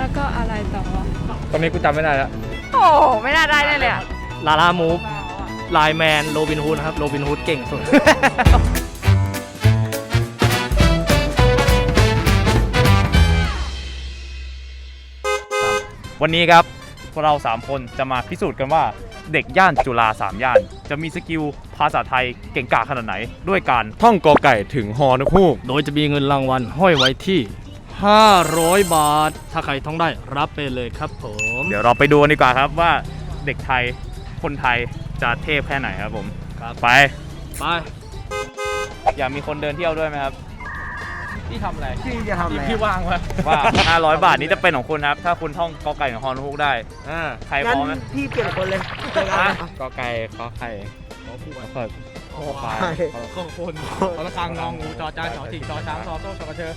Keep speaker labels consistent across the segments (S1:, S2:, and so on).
S1: แล้วก็อะไรต่อ
S2: ตอนนี้กูจำไม่ได้แล้ว
S1: โอ้ไม่น่าได้แน่เลยอะ
S3: ลาลามูฟไลแมนโรบินฮูดนะครับ โรบินฮูดเก่งสุด
S2: วันนี้ครับ พวกเรา 3 คนจะมาพิสูจน์กันว่าเด็กย่านจุฬา3 ย่าน จะมีสกิลภาษาไทยเก่งกาจขนาดไหน ด้วยการ
S4: ท่องกอไก่ถึงฮอนกฮูก
S3: โดยจะมีเงินรางวัลห้อยไว้ที่ 500 บาท ถ้าใครท่องได้รับไปเลยครับผม
S2: เดี๋ยวเราไปดูกันดีกว่าครับว่าเด็กไทยคนไทยจะเทพแค่ไหนครับผม
S3: ครับ
S2: ไป
S3: ไป
S2: อยากมีคนเดินเที่ยวด้วยไหมครับ
S3: พี่ทำอะไร
S4: พี่จะทำอะไร
S3: พี่ว่างวะ
S2: ว่า 500 บาทนี้จะเป็นของคุณครับ ถ้าคุณท่องกอไก่ของฮอนฮุกได้
S4: อ่า
S2: ใครพร้อมไหม
S4: พี่เปลี่ยนคนเลย
S2: ฮะ
S4: กอไก่ขอไข่
S3: ขอคู่กัน
S4: เปิดโอ้ควาย
S3: ข้อคนขอละคังงองงูจอจานจอจิงจอช้างซอโซ่ชอกระเชอ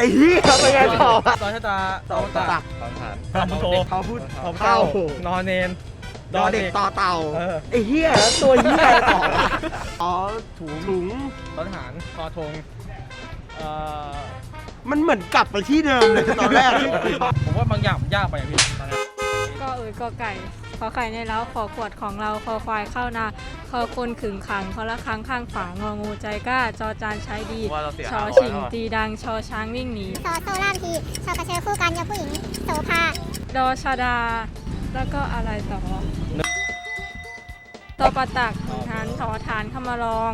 S4: ไอ้เหี้ยเป็นไงต่อ
S3: ซอชะตาซอตา
S4: ตอนผ่าน
S3: คำพุทโธ
S4: เขาพูด
S3: ขอบเก้านอนเนน
S4: ดอเด็กต่อเต่า
S3: เออ
S4: ไอ้เหี้ยแล้วตัวเหี้ยอะไรต่อวะอ๋อถุงถุง
S3: ททหารทอทงเอ่อ
S4: มันเหมือนกลับไปที่เดิมเลยตอนแรก
S3: ผมว่าบางอย่างมันยากไปอะพี่ตอนนี้
S1: ก็เอ่ยก็ไก่ ขอไข่ในเล้าขอขวดของเราคอควายเข้านาคอคนขึงขังคอละครั้งข้างฝางองูใจกล้าจอจานใช้ดี
S2: ว่าเราเสีย
S1: ชอ
S2: 500
S1: ชิง
S2: แล้วอะ
S1: ตีดังชอช้างวิ่งหนี
S5: ซอโซล่ามทีชอกระเชอคู่กันยาผู้หญิงโสภา
S1: ดอชาดา แล้วก็อะไรต่อตอประตักถุงทันถอฐานเข้ามารอง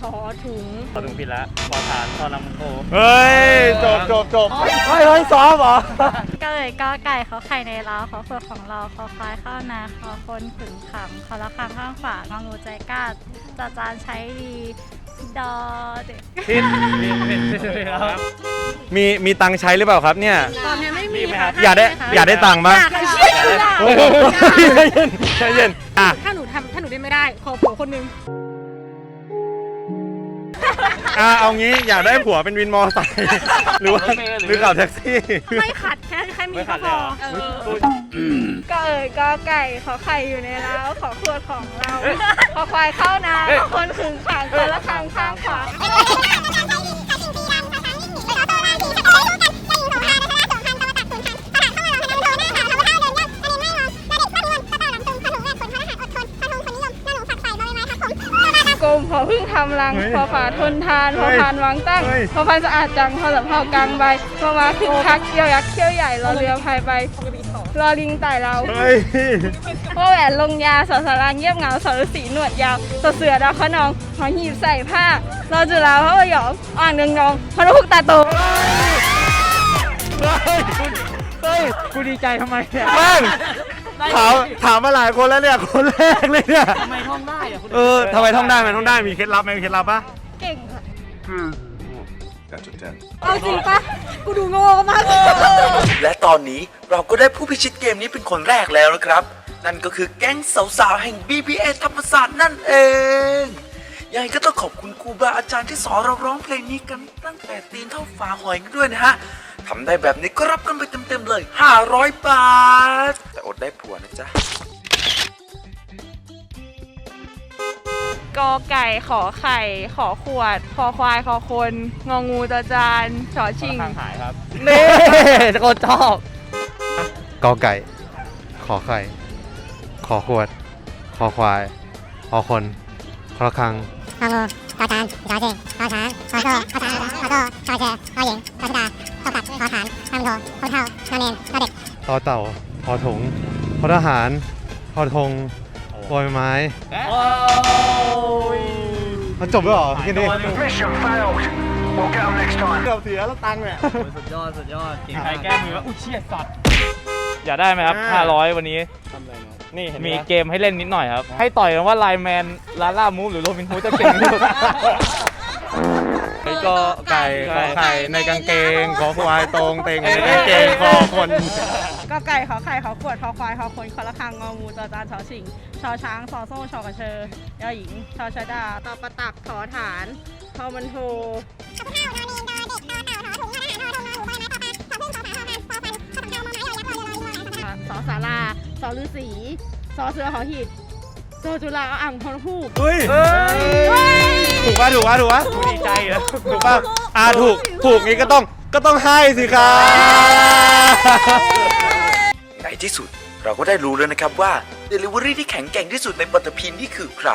S1: ถอถุง
S2: พอถึงผิดแล้วพอฐานพอนำโท
S4: เฮ้ย จบจบจบเฮ้ยเฮ้ยซ้อมเหรอ
S6: ก็เลยก็ไก่เขาไข่ในเราเขาเฟือกของเราเขาควายข้าวนาเขาคนขึงขำเขาละครังข้างฝางองูใจกล้าจาจานใช้ดีดอเด็ก
S2: ผิดผิดผิดผิดผิดแล้วครับ
S4: มีมีตังค์ใช้หรือเปล่าครับเนี่ย
S1: ตอนนี้ไม่มี
S2: มีไหมครับ
S4: อยากได้อยากได้ตังค์ปะ
S1: ใครเชื่อล่ะ
S4: เฮ้ยใจเย็นใจเย็นอะ
S1: ถ้าหนูทำถ้าหนูได้ไม่ได้ ขอผัวคนหนึง
S4: อะเอางี้อยากได้ผัวเป็นวินมอไซค์หรือว่าหรือขับแท็กซี่
S1: ไม่ขัดแค่แค่มี
S2: ไม่ขั
S1: ก็
S2: ด
S1: พ
S2: เลย
S1: อ
S2: เหรอ
S1: เออก็เอ่ยก็ไก่ขอไข่อยู่ในเล้าขอขวดของเราขอควายเข้านาขอคนขึงขังคนละครังข้างขวา กรมขอพึ่งทำรัง
S4: เฮ้ย
S1: ขอฝาทนทาน
S4: เฮ้
S1: ขอยพานวางตั้ง
S4: เฮ้ย
S1: ขอพันสะอาดจังขอสำเภากลางใบขอมาคึกคักเกี่ยวยักษ์เขี้ยวใหญ่รอเรือพายไปรอลิงไต่เรา
S4: เฮ้ย
S1: พ่อแหวนลงยาสอสารางเงียบเหงาสอฤษีหนวดยาวสอเสือดาวขนองหอหีบใส่ผ้ารอจุฬาพระพยอมอ่างเนืองนองพระพุกตาโต
S2: เฮ้ยกูดีใจทำไมเนี่ย
S4: แม่ง ถามถามมาหลายคนแล้วเนี่ยคนแรกเลยเนี่ย
S3: ทำไมท่องได้อะคุณ
S4: เออทำไมท่องได้มันท่องได้มีเคล็ดลับไหมมีเคล็ดลับปะ
S1: เก่งอะ
S7: That's a 10.
S1: เอาจริงปะกูดูโง่มาก
S8: และตอนนี้เราก็ได้ผู้พิชิตเกมนี้เป็นคนแรกแล้วนะครับ นั่นก็คือแก๊งสาวๆ แห่ง BPA ธรรมศาสตร์นั่นเองยังไงก็ต้องขอบคุณครูบาอาจารย์ที่สอนเราร้องเพลงนี้กันตั้งแต่ตีนเท่าฝาหอยกันด้วยนะฮะทำได้แบบนี้ก็รับกันไปเต็มๆเลย 500 บาทแต่อด ได้ผัวนะจ๊ะ
S1: กอไก่ขอไข่ ขอขวด คอควายคอคน งองูจอจานชอชิง
S2: ทางหายครับ
S3: นี่โคตรชอบ
S9: กอไก่ ขอไข่ ขอขวดขอควายขอคนขอระฆัง
S5: งองูจอจานจอเจงจอช้างจอโซ่จอช้างจอโซ่จอเจอจอหญิงจอชดาจอตัดจอฐานนำโทโทเท่านอนเนนจอเด็ก
S9: ต่อเต่า ทอถุงทอทหารทอธงบอยไม้มันจบแล้วเหรอแค่นี้
S7: Mission failed. We'll get them next time.
S4: เกือบเสียแล้วตังค์เนี่ย
S3: สุดยอด สุดยอด เก่ง
S2: ใคร
S3: มาก
S2: แก้มือว่าอุ้ยเชี่ยสัตว์อยากได้ไหมครับ500 วันนี้
S4: นี่เห็นไหม
S2: มีเกมให้เล่นนิดหน่อยครับ ให้ต่อยกันว่าไลแมนลาล่ามูฟหรือโรบินฮูดจะเก่งที่สุด
S4: ไอ้ ก็ไก่ขอไข่ในกางเกง ขอควายตรงเต็งในกางเกงคอคน
S1: ก็ไก่ขอไข่ขอขวดขอควายขอคนคอละคังงองูจอจานชอชิงชอช้างซอโซ่ชอกระเชอยอหญิงชอชดาตอประตักถอฐานทอมันโทสอสาราสอฤาษีสอเสือหอหีบ โซจุฬาอ่างพรฮูก
S4: เฮ้ยถูกป่ะถูกป่ะถูกป่ะ
S2: กูดีใจเหรอ
S4: ถูกป่ะอ่าถูกถูกงี้ก็ต้องก็ต้องให้สิครับ
S8: ในที่สุดเราก็ได้รู้แล้วนะครับว่า Delivery ที่แข็งแกร่งที่สุดในปัตตภีนี่คือใคร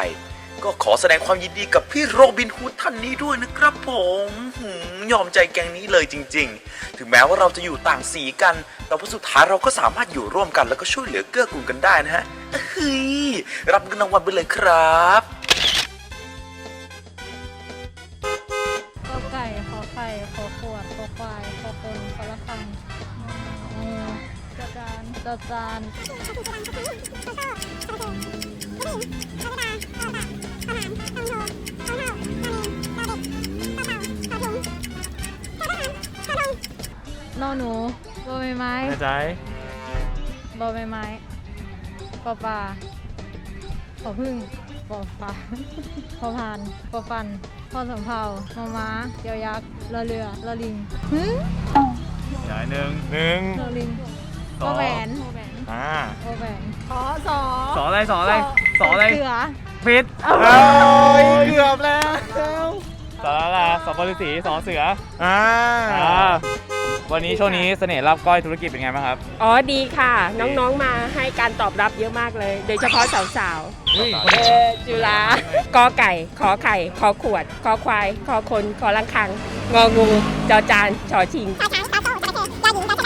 S8: ก็ขอแสดงความยินดีกับพี่โรบินฮูดท่านนี้ด้วยนะครับผมหืมยอมใจแกงนี้เลยจริง ๆ ถึงแม้ว่าเราจะอยู่ต่างสีกัน แต่ว่าสุดท้ายเราก็สามารถอยู่ร่วมกันแล้วก็ช่วยเหลือเกื้อกูลกันได้นะฮะเฮ้ย รับเงินรางวัลไปเลยครับ
S6: ก็ไก่ขอไข่ขอขวดขอควายขอคนขอละคังงูจอจานจอจานนอหนูบอใบไม้
S2: แน่ใจ
S6: บอใบไม้ปอปลา อพึ่งปอฟ้าพอพานปอฟันพอสำเภามอม้าเกียวยักษ์รอเรือรอลิงหึ
S2: ใหญ่หนึ่งหนึ่ง
S6: รอลิง
S2: ส
S6: ป
S2: อ
S6: องแหวนปอแหวน
S2: อ่า
S6: ปอแหวนขอสอ
S2: สออะไรสออะไรสออะไร
S6: เสือ
S2: พิษ
S4: เกือบแล้ว
S2: สออะไรสอบฤษีสอเสือ
S4: อ่า
S2: อ่า วันนี้ช่วงนี้เสน่ห์รับก้อยธุรกิจเป็นไงบ้างครับ
S10: อ๋อดีค่ะ น้องๆมาให้การตอบรับเยอะมากเลย โดยเฉพาะสาวๆเออจุฬากอไก่ ขอไข่ ขอขวด ขอควาย ขอคน ขอลังคัง งองูจอจานชอชิง
S5: ชอช้างชอโซ่จระเข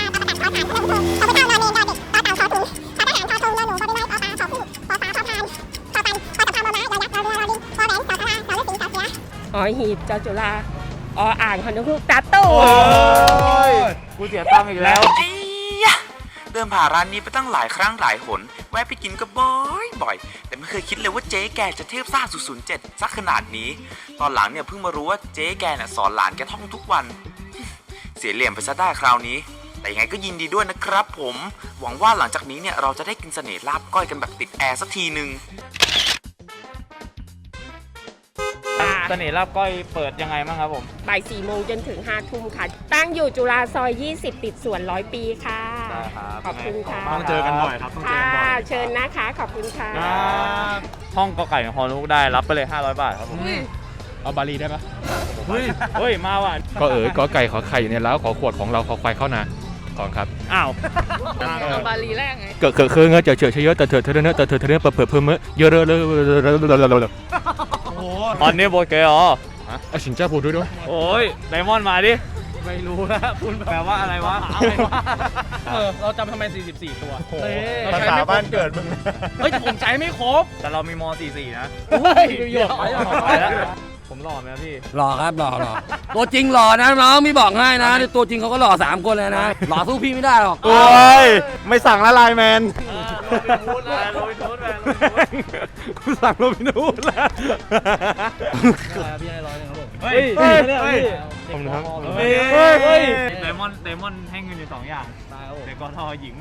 S5: ้ยอหญิงยอชดาต อประตักขอฐานพนมพงขอพระเจ้านอนเนนยอเด็กต่อเต่าชอถุงขอทหารชอธงยอหนูบอใบไม้ปอปลาชอพึ่งปอฟ้าชอพานชอปันปอตะพามอม้ายอยักษ์รอเรือรอลิงปอแหวนสอทราสอฤาษีสอเสือ
S10: อ๋อหีบจอจุฬาอ๋ออ่างฮอนกฮูกตาตู้
S2: โอ้ยกูเสียตังค์อีกแล้ว
S8: ไอ้ยะเดินผ่านร้านนี้ไปตั้งหลายครั้งหลายหน แวะไปกินก็บ่อยบ่อย แต่ไม่เคยคิดเลยว่าเจ๊แกจะเทพซ่า007ซักขนาดนี้ ตอนหลังเนี่ยเพิ่งมารู้ว่าเจ๊แกน่ะสอนหลานแกท่องทุกวัน เสียเหลี่ยมไปซะได้คราวนี้ แต่ยังไงก็ยินดีด้วยนะครับผม หวังว่าหลังจากนี้เนี่ยเราจะได้กินเสน่ห์ลาบก้อยกันแบบติดแอร์สักทีหนึ่ง
S2: เสน่ห์ลาบก้อยเปิดยังไงบ้างครับผม
S10: บ่ายสี่โมงจนถึงห้าทุ่มค่ะ ตั้งอยู่จุฬาซอย 20 ติดสวนร้อยปีค่ะ
S2: ได้ครับ
S10: ขอบคุณค่ะ
S4: ต้องเจอกันบ่อยครับต้องเจอ
S10: ค่ะ
S4: กันบ่อย
S10: เชิญนะคะ ขอบคุณค่ะ
S2: ห้องกอไก่ของฮอนุกได้รับไปเลย 500 บาทครับผม
S3: เอาบาลีได้ปะ
S2: เฮ้ยเฮ้ยมาว่ะ
S3: ก็เอ๋ยก็ไก่ขอไข่อยู่ในแล้วขอขวดของเราขอควายเข้านาก่อนครับ
S2: อ้าว
S1: เอาบาลีแรกไง
S3: เกิดเกิดเครื่องเจอเฉยเฉยแต่เธอเธอเนื้อแต่เธอเธอเนื้อเปิดเปิดเพิ่มเมื่อเยอะเลยเลยเล ย
S2: ตอนนี้โบเกอ๋อ
S3: อะสิงเจ้าพูดด้วยด้วย
S2: โอ้ยไดมอนด์มาดิ ไม่รู้แล้วคุณแปลว่าอะไรวะ
S3: เออเราจำทำไม 44 ตัว
S4: ภาษาบ้านเกิดมึง
S3: เฮ้ยผมใจไม่ครบ
S2: แต่เรามีม .44 นะ
S3: เฮ้ยหยดไป
S2: ไปแล้ว ผมหล่อไหมครับพี่
S11: หล่อครับหล่อหล่อตัวจริงหล่อนะน้องพี่บอกให้นะตัวจริงเขาก็หล่อสามคนเลยนะหล่อสู้พี่ไม่ได้หรอก
S4: โอ้ยไม่สั่งละลายแมน
S2: โรบินฮูดแล้วโรบินฮูดแล้ว
S4: กูสั่งโรบินฮูดแล้ว
S3: พี่ให้ร้อยนึงครับผม
S2: เฮ้ย
S4: เฮ้ย
S2: เฮ้ย
S4: ขอบคุณครับ
S2: เฮ้ย
S4: เฮ้ย
S2: ไดมอนด์ไดมอนด์ให้เงินอยู่สองอย่าง
S3: ตายครับผม
S2: เด็กกอทอหญิง